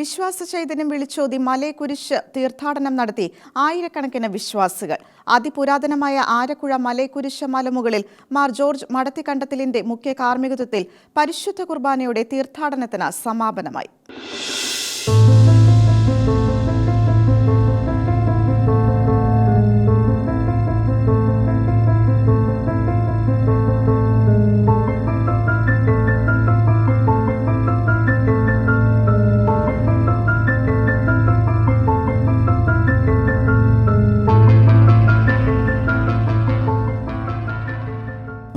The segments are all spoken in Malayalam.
വിശ്വാസ ചൈതന്യം വിളിച്ചോതി മലയക്കുരിശ് തീർത്ഥാടനം നടത്തി ആയിരക്കണക്കിന് വിശ്വാസികൾ. അതിപുരാതനമായ ആരക്കുഴ മലയക്കുരിശ് മലമുകളിൽ മാർ ജോർജ് മടത്തിക്കണ്ടത്തിലിന്റെ മുഖ്യ കാർമ്മികത്വത്തിൽ പരിശുദ്ധ കുർബാനയുടെ തീർത്ഥാടനത്തിന് സമാപനമായി.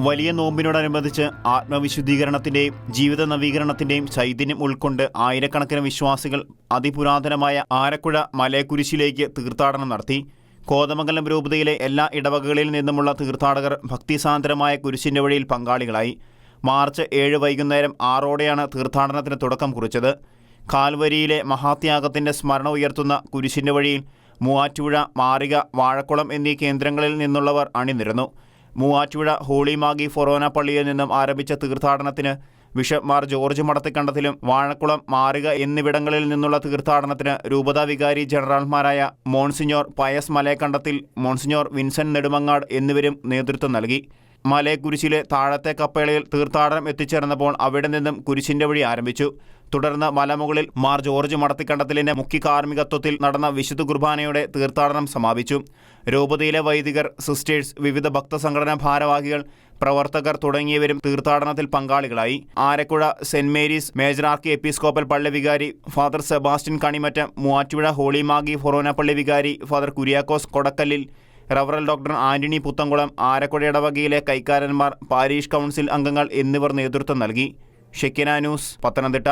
വലിയ നോമ്പിനോടനുബന്ധിച്ച് ആത്മവിശുദ്ധീകരണത്തിന്റെയും ജീവിത നവീകരണത്തിന്റെയും ചൈതന്യം ഉൾക്കൊണ്ട് ആയിരക്കണക്കിന് വിശ്വാസികൾ അതിപുരാതനമായ ആരക്കുഴ മലയക്കുരിശിലേക്ക് തീർത്ഥാടനം നടത്തി. കോതമംഗലം രൂപതയിലെ എല്ലാ ഇടവകകളിൽ നിന്നുമുള്ള തീർത്ഥാടകർ ഭക്തിസാന്ദ്രമായ കുരിശിന്റെ വഴിയിൽ പങ്കാളികളായി. മാർച്ച് ഏഴ് വൈകുന്നേരം ആറോടെയാണ് തീർത്ഥാടനത്തിന് തുടക്കം കുറിച്ചത്. കാൽവരിയിലെ മഹാത്യാഗത്തിന്റെ സ്മരണ ഉയർത്തുന്ന കുരിശിന്റെ വഴിയിൽ മൂവാറ്റുപുഴ മാറിക വാഴക്കുളം എന്നീ കേന്ദ്രങ്ങളിൽ നിന്നുള്ളവർ അണിനിരന്നു. മൂവാറ്റുപുഴ ഹോളി മാഗി ഫൊറോന പള്ളിയിൽ നിന്നും ആരംഭിച്ച തീർത്ഥാടനത്തിന് ബിഷപ്പ് മാർ ജോർജ് മടത്തിക്കണ്ടത്തിലും വാഴക്കുളം മാറുക എന്നിവിടങ്ങളിൽ നിന്നുള്ള തീർത്ഥാടനത്തിന് രൂപതാ വികാരി ജനറൽമാരായ monsignor Pius Malayakandathil monsignor Vincent Nedumangad എന്നിവരും നേതൃത്വം നൽകി. മലയക്കുരിശിലെ താഴത്തെ കപ്പേളയിൽ തീർത്ഥാടനം എത്തിച്ചേർന്നപ്പോൾ അവിടെ നിന്നും കുരിശിന്റെ വഴി ആരംഭിച്ചു. തുടർന്ന് മലമുകളിൽ മാർ ജോർജ് മടത്തിക്കണ്ടത്തിലിന്റെ മുഖ്യ കാർമ്മികത്വത്തിൽ നടന്ന വിശുദ്ധ കുർബാനയുടെ തീർത്ഥാടനം സമാപിച്ചു. രൂപതയിലെ വൈദികർ സിസ്റ്റേഴ്സ് വിവിധ ഭക്തസംഘടനാ ഭാരവാഹികൾ പ്രവർത്തകർ തുടങ്ങിയവരും തീർത്ഥാടനത്തിൽ പങ്കാളികളായി. Arakuzha saint Mary's major archiepiscopal പള്ളി വികാരി father Sebastian Kanimattam Muvattupuzha holy magi forane പള്ളി വികാരി ഫാദർ കുര്യാക്കോസ് കൊടക്കല്ലിൽ റവറൽ ഡോക്ടർ ആന്റണി പുത്തംകുളം ആരക്കുഴ ഇടവകയിലെ കൈക്കാരന്മാർ പാരീഷ് കൗൺസിൽ അംഗങ്ങൾ എന്നിവർ നേതൃത്വം നൽകി. Shekinah news Pathanamthitta.